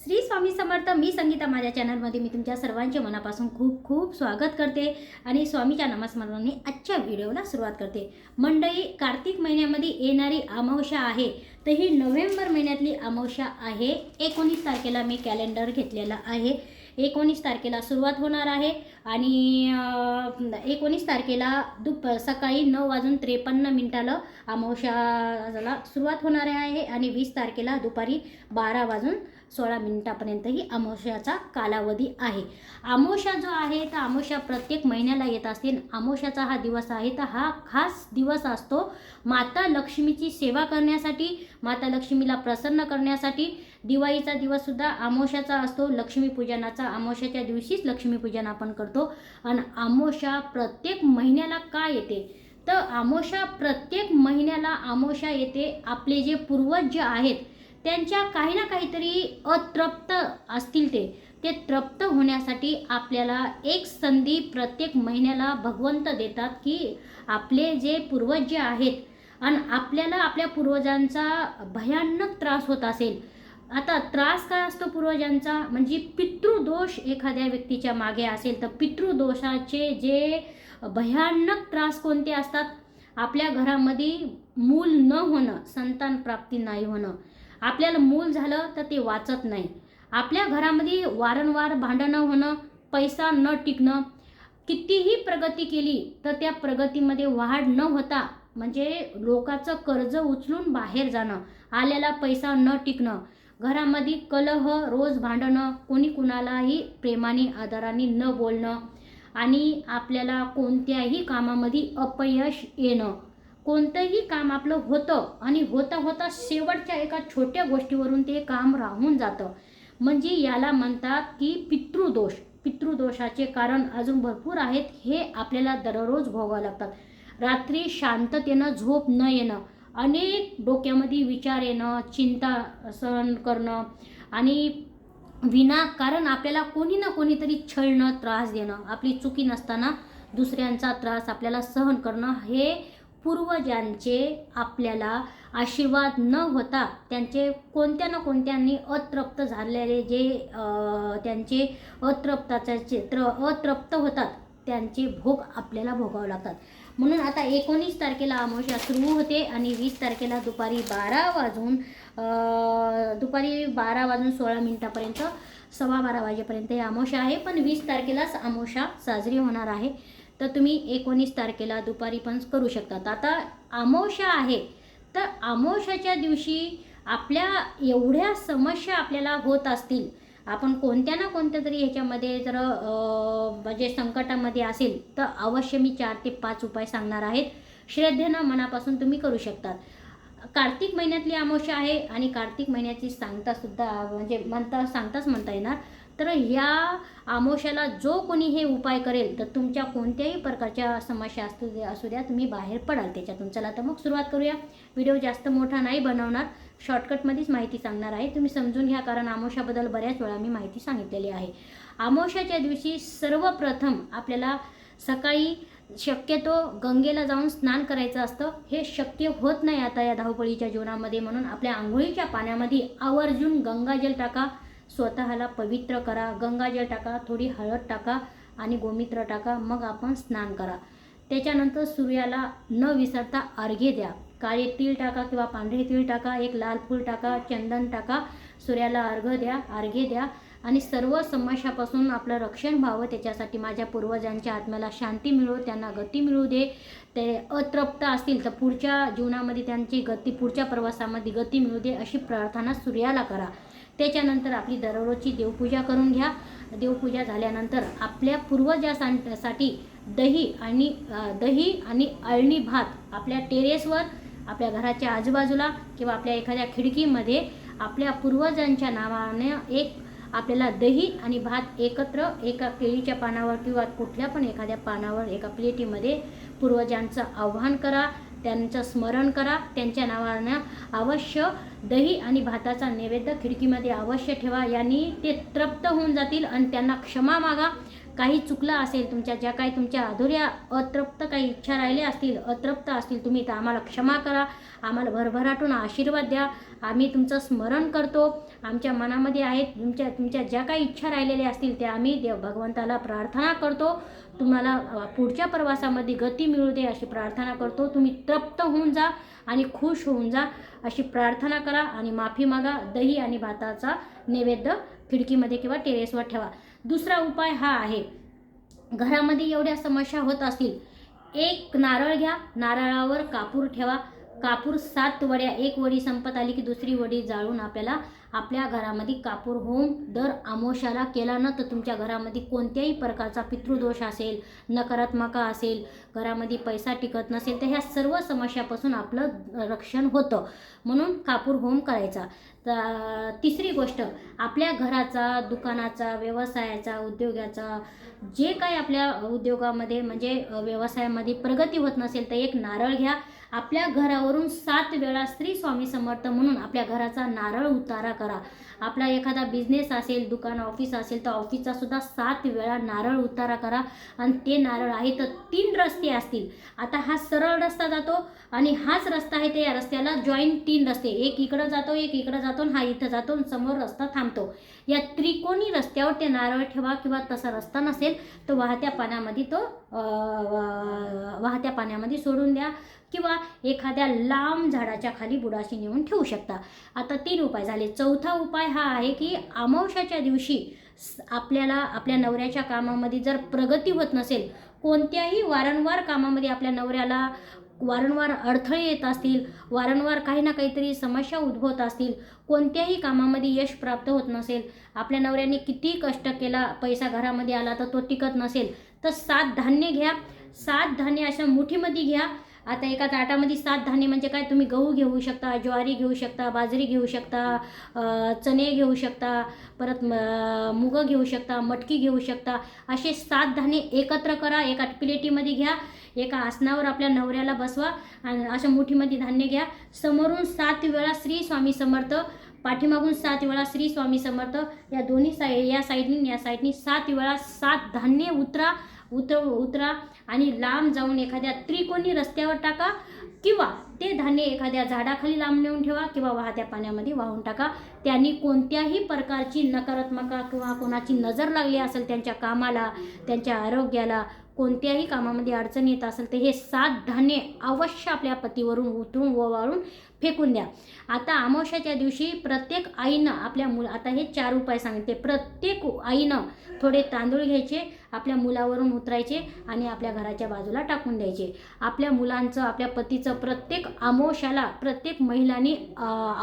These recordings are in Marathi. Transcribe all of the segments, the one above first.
श्री स्वामी समर्थ मी संगीता माझ्या चॅनलमध्ये मी तुमच्या सर्वांचे मनापासून खूप खूप स्वागत करते आणि स्वामीच्या नामस्मरणाने आजच्या व्हिडिओला सुरुवात करते. मंडळी कार्तिक महिन्यामध्ये येणारी अमावस्या आहे तर ही नोव्हेंबर महिन्यातली अमावस्या आहे. एकोणीस तारखेला मी कॅलेंडर घेतलेला आहे. एकोणीस तारखेला सुरुवात होणार आहे आणि एकोणीस तारखेला दुप सकाळी नऊ वाजून त्रेपन्न मिनिटाला अमावस्याला सुरुवात होणार आहे आणि वीस तारखेला दुपारी बारा वाजून सोळा मिनिटापर्यंत ही अमावस्याचा कालावधी आहे. अमोशा जो आहे तर अमावस्या प्रत्येक महिन्याला येत असते. अमावस्याचा हा दिवस आहे तर हा खास दिवस असतो माता लक्ष्मीची सेवा करण्यासाठी माता लक्ष्मीला प्रसन्न करण्यासाठी. दिवाळीचा दिवससुद्धा अमावस्याचा असतो. लक्ष्मीपूजनाचा अमावस्याच्या दिवशीच लक्ष्मीपूजन आपण करतो. आणि अमोशा प्रत्येक महिन्याला का येते? तर अमोशा प्रत्येक महिन्याला अमावस्या येते. आपले जे पूर्वज जे आहेत त्यांच्या काही ना काहीतरी अतृप्त असतील ते. ते तृप्त होण्यासाठी आपल्याला एक संधी प्रत्येक महिन्याला भगवंत देतात की आपले जे पूर्वज जे आहेत आणि आपल्याला आपल्या पूर्वजांचा भयानक त्रास होत असेल. आता त्रास काय असतो पूर्वजांचा? म्हणजे पितृदोष एखाद्या व्यक्तीच्या मागे असेल तर पितृदोषाचे जे भयानक त्रास कोणते असतात? आपल्या घरामध्ये मूल न होणं संतान प्राप्ती नाही होणं. आपल्याला मूल झालं तर ते वाचत नाही. आपल्या घरामध्ये वारंवार भांडणं होणं पैसा न टिकणं कितीही प्रगती केली तर त्या प्रगतीमध्ये वाढ न होता म्हणजे लोकाचं कर्ज उचलून बाहेर जाणं आलेला पैसा न टिकणं घरामध्ये कलह रोज भांडणं कोणी कुणालाही प्रेमाने आदराने न बोलणं आणि आपल्याला कोणत्याही कामामध्ये अपयश येणं. कोणतंही काम आपलं होतं आणि होता होता शेवटच्या एका छोट्या गोष्टीवरून ते काम राहून जातं. म्हणजे याला म्हणतात की पितृदोष. पितृदोषाचे कारण अजून भरपूर आहेत हे आपल्याला दररोज भोगावं लागतात. रात्री शांततेनं झोप न येणं अनेक डोक्यामध्ये विचार येणं चिंता सहन करणं आणि विनाकारण आपल्याला कोणी ना कोणीतरी छळणं त्रास देणं आपली चुकी नसताना दुसऱ्यांचा त्रास आपल्याला सहन करणं हे पूर्वजांचे आपल्याला आशीर्वाद न होता त्यांचे कोणत्या ना कोणत्यांनी अतृप्त झालेले जे त्यांचे अतृप्ताचे चित्र अतृप्त होतात त्यांचे भोग आपल्याला भोगावे लागतात. म्हणून आता एकोणीस तारखेला अमावस्या सुरू होते आणि वीस तारखेला दुपारी बारा वाजून दुपारी बारा वाजून सोळा मिनिटापर्यंत सव्वा बारा वाजेपर्यंत ही अमावस्या आहे. पण वीस तारखेलाच अमावस्या साजरी होणार आहे. तर तुम्ही एकोणीस तारखेला दुपारी पण करू शकतात. आता आमोशा आहे तर आमोशाच्या दिवशी आपल्या एवढ्या समस्या आपल्याला होत असतील आपण कोणत्या ना कोणत्या तरी ह्याच्यामध्ये जर म्हणजे संकटामध्ये असेल तर अवश्य मी चार ते पाच उपाय सांगणार आहेत. श्रद्धेनं मनापासून तुम्ही करू शकतात. कार्तिक महिन्यातली आमोशा आहे आणि कार्तिक महिन्याची सांगतासुद्धा म्हणजे म्हणता सांगताच म्हणता येणार. तर ह्या आमोशाला जो कोणी हे उपाय करेल तर तुमच्या कोणत्याही प्रकारच्या समस्या असू द्या असू द्या तुम्ही बाहेर पडाल त्याच्यातून. चला तर मग सुरुवात करूया. व्हिडिओ जास्त मोठा नाही बनवणार. शॉर्टकटमध्येच माहिती सांगणार आहे. तुम्ही समजून घ्या कारण आमोशाबद्दल बऱ्याच वेळा मी माहिती सांगितलेली आहे. आमोशाच्या दिवशी सर्वप्रथम आपल्याला सकाळी शक्यतो गंगेला जाऊन स्नान करायचं असतं. हे शक्य होत नाही आता या धावपळीच्या जीवनामध्ये म्हणून आपल्या आंघोळीच्या पाण्यामध्ये आवर्जून गंगाजल टाका. स्वतःला पवित्र करा गंगाजल टाका थोडी हळद टाका आणि गोमित्र टाका मग आपण स्नान करा. त्याच्यानंतर सूर्याला न विसरता अर्घ्य द्या. काळे तीळ टाका किंवा पांढरे तीळ टाका एक लाल फूल टाका चंदन टाका सूर्याला अर्घ द्या अर्घ्य द्या. आणि सर्व समस्यापासून आपलं रक्षण व्हावं त्याच्यासाठी माझ्या पूर्वजांच्या आत्म्याला शांती मिळो त्यांना गती मिळू दे. ते अतृप्त असतील तर पुढच्या जीवनामध्ये त्यांची गती पुढच्या प्रवासामध्ये गती मिळू दे अशी प्रार्थना सूर्याला करा. त्याच्यानंतर आपली दररोजची देवपूजा करून घ्या. देवपूजा झाल्यानंतर आपल्या पूर्वजासाठी दही आणि दही आणि अळणी भात आपल्या टेरेसवर आपल्या घराच्या आजूबाजूला किंवा आपल्या एखाद्या खिडकीमध्ये आपल्या पूर्वजांच्या नावाने एक आपल्याला दही आणि भात एकत्र एका केळीच्या पानावर किंवा कुठल्या पण एखाद्या पानावर एका प्लेटीमध्ये पूर्वजांचं आव्हान करा. त्यांचं स्मरण करा त्यांच्या नावानं अवश्य दही आणि भाताचा नैवेद्य खिडकीमध्ये अवश्य ठेवा. यांनी ते तृप्त होऊन जातील आणि त्यांना क्षमा मागा. काही चुकलं असेल तुमच्या ज्या काही तुमच्या अधुऱ्या अतृप्त काही इच्छा राहिल्या असतील अतृप्त असतील तुम्ही तर आम्हाला क्षमा करा आम्हाला भरभराटून आशीर्वाद द्या. आम्ही तुमचं स्मरण करतो. आमच्या मनामध्ये आहेत तुमच्या तुमच्या ज्या काही इच्छा राहिलेल्या असतील त्या आम्ही देव भगवंताला प्रार्थना करतो. तुम्हाला पुढच्या प्रवासामध्ये गती मिळू दे अशी प्रार्थना करतो. तुम्ही तृप्त होऊन जा आणि खुश होऊन जा अशी प्रार्थना करा आणि माफी मागा. दही आणि भाताचा नैवेद्य खिडकीमध्ये किंवा टेरेसवर ठेवा. दुसरा उपाय हा आहे. घरामध्ये एवढ्या समस्या होत असतील एक नारळ घ्या नारळावर कापूर ठेवा कापूर सात वड्या एक वडी संपत आली की दुसरी वडी जाळून आपल्याला आपल्या घरामध्ये कापूर होम दर आमोशाला केला ना तर तुमच्या घरामध्ये कोणत्याही प्रकारचा पितृदोष असेल नकारात्मका असेल घरामध्ये पैसा टिकत नसेल तर ह्या सर्व समस्यापासून आपलं रक्षण होतं. म्हणून कापूर होम करायचा. तर तिसरी गोष्ट आपल्या घराचा दुकानाचा व्यवसायाचा उद्योगाचा जे काही आपल्या उद्योगामध्ये म्हणजे व्यवसायामध्ये प्रगती होत नसेल तर एक नारळ घ्या. आपल्या घरावरून सात वेळा श्री स्वामी समर्थ म्हणून आपल्या घराचा नारळ उतारा करा. आपला एखादा बिझनेस असेल दुकान ऑफिस असेल तर ऑफिसचा सुद्धा सात वेळा नारळ उतारा करा आणि ते नारळ आहे तर तीन रस्ते असतील. आता हा सरळ रस्ता जातो आणि हाच रस्ता आहे ते या रस्त्याला जॉईंट तीन रस्ते. एक इकडं जातो एक इकडं जातो आणि हा इथं जातो आणि समोर रस्ता थांबतो. या त्रिकोणी रस्त्यावर ते नारळ ठेवा किंवा तसा रस्ता नसेल तर वाहत्या पाण्यामध्ये तो वाहत्या पाण्यामध्ये सोडून द्या किंवा एखाद्या लांब झाडाच्या खाली बुडाशी नेऊन ठेवू शकता. आता तीन उपाय झाले. चौथा उपाय हा आहे की अमावस्याच्या दिवशी आपल्याला आपल्या नवऱ्याच्या कामामध्ये जर प्रगती होत नसेल कोणत्याही वारंवार कामामध्ये आपल्या नवऱ्याला वारंवार अडथळे येत असतील वारंवार काही ना काहीतरी समस्या उद्भवत असतील कोणत्याही कामामध्ये यश प्राप्त होत नसेल आपल्या नवऱ्याने किती कष्ट केला पैसा घरामध्ये आला तर तो टिकत नसेल तर सात धान्य घ्या सात धान्य अशा मुठीमध्ये घ्या आता एका ताटामध्ये सात धान्य म्हणजे काय? तुम्ही गहू घेऊ शकता ज्वारी घेऊ शकता बाजरी घेऊ शकता चणे घेऊ शकता परत मुग मुगं घेऊ शकता मटकी घेऊ शकता. असे सात धान्य एकत्र करा एका प्लेटीमध्ये घ्या एका आसनावर आपल्या नवऱ्याला बसवा आणि अशा मुठीमध्ये धान्य घ्या. समोरून सात वेळा श्री स्वामी समर्थ पाठीमागून सात वेळा श्री स्वामी समर्थ या दोन्ही साई या साईडनी या साईडनी सात वेळा सात धान्य उतरा. उतर उतरा आणि लांब जाऊन एखाद्या त्रिकोणी रस्त्यावर टाका किंवा ते धान्य एखाद्या झाडाखाली लांब नेऊन ठेवा किंवा वाहत्या पाण्यामध्ये वाहून टाका. त्यांनी कोणत्याही प्रकारची नकारात्मक किंवा कोणाची नजर लागली असेल त्यांच्या कामाला त्यांच्या आरोग्याला कोणत्याही कामामध्ये अडचण येत असेल तर हे सात धान्य अवश्य आपल्या पतीवरून उतरून ववाळून फेकून द्या. आता अमावश्याच्या दिवशी प्रत्येक आईनं आपल्या मुल आता हे चार उपाय सांगितले प्रत्येक आईनं थोडे तांदूळ घ्यायचे आपल्या मुलावरून उतरायचे आणि आपल्या घराच्या बाजूला टाकून द्यायचे. आपल्या मुलांचं आपल्या पतीचं प्रत्येक अमावश्याला प्रत्येक महिलांनी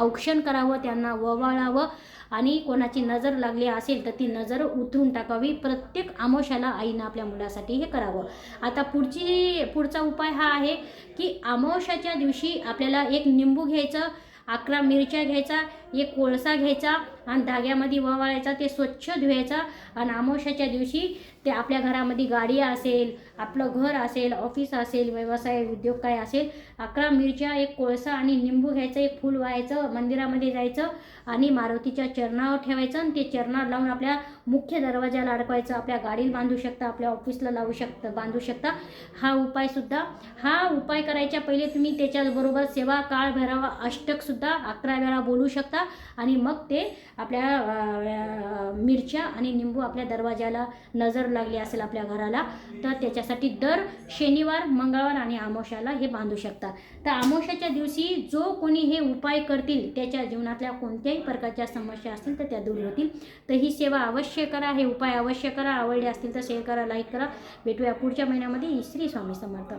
औक्षण करावं त्यांना ववाळावं आणि कोणाची नजर लागली असेल तर ती नजर उतरून टाकावी. प्रत्येक अमावश्याला आईनं आपल्या मुलासाठी हे करावं. आता पुढची पुढचा उपाय हा आहे की अमावश्याच्या दिवशी आपल्याला एक निंबू घ्यायचं अकरा मिरच्या घ्यायचा एक कोळसा घ्यायचा आणि धाग्यामध्ये ववाळायचा ते स्वच्छ धुवायचा. आणि अमावश्याच्या दिवशी ते आपल्या घरामध्ये गाडी असेल आपलं घर असेल ऑफिस असेल व्यवसाय उद्योग काय असेल अकरा मिरच्या एक कोळसा आणि निंबू घ्यायचं एक फूल व्हायचं मंदिरामध्ये जायचं आणि मारुतीच्या चरणावर ठेवायचं आणि ते चरणावर लावून आपल्या मुख्य दरवाजाला अडकवायचं. आपल्या गाडीला बांधू शकता आपल्या ऑफिसला लावू शकता बांधू शकता. हा उपायसुद्धा हा उपाय करायच्या पहिले तुम्ही त्याच्याबरोबर सेवा काळ भैरवा अष्टकसुद्धा अकरा वेळा बोलू शकता. आणि मग ते आपल्या मिरच्या आणि निंबू आपल्या दरवाजाला नजर लागली असेल आपल्या घराला तर त्याच्यासाठी दर शनिवार मंगळवार आणि आमोशाला हे बांधू शकता. तर आमोशाच्या दिवशी जो कोणी हे उपाय करतील त्याच्या जीवनातल्या कोणत्याही प्रकारच्या समस्या असतील तर त्या दूर होतील. तर ही सेवा अवश्य करा हे उपाय अवश्य करा आवडले असतील तर शेअर करा लाईक करा. भेटूया पुढच्या महिन्यामध्ये. श्री स्वामी समर्थ.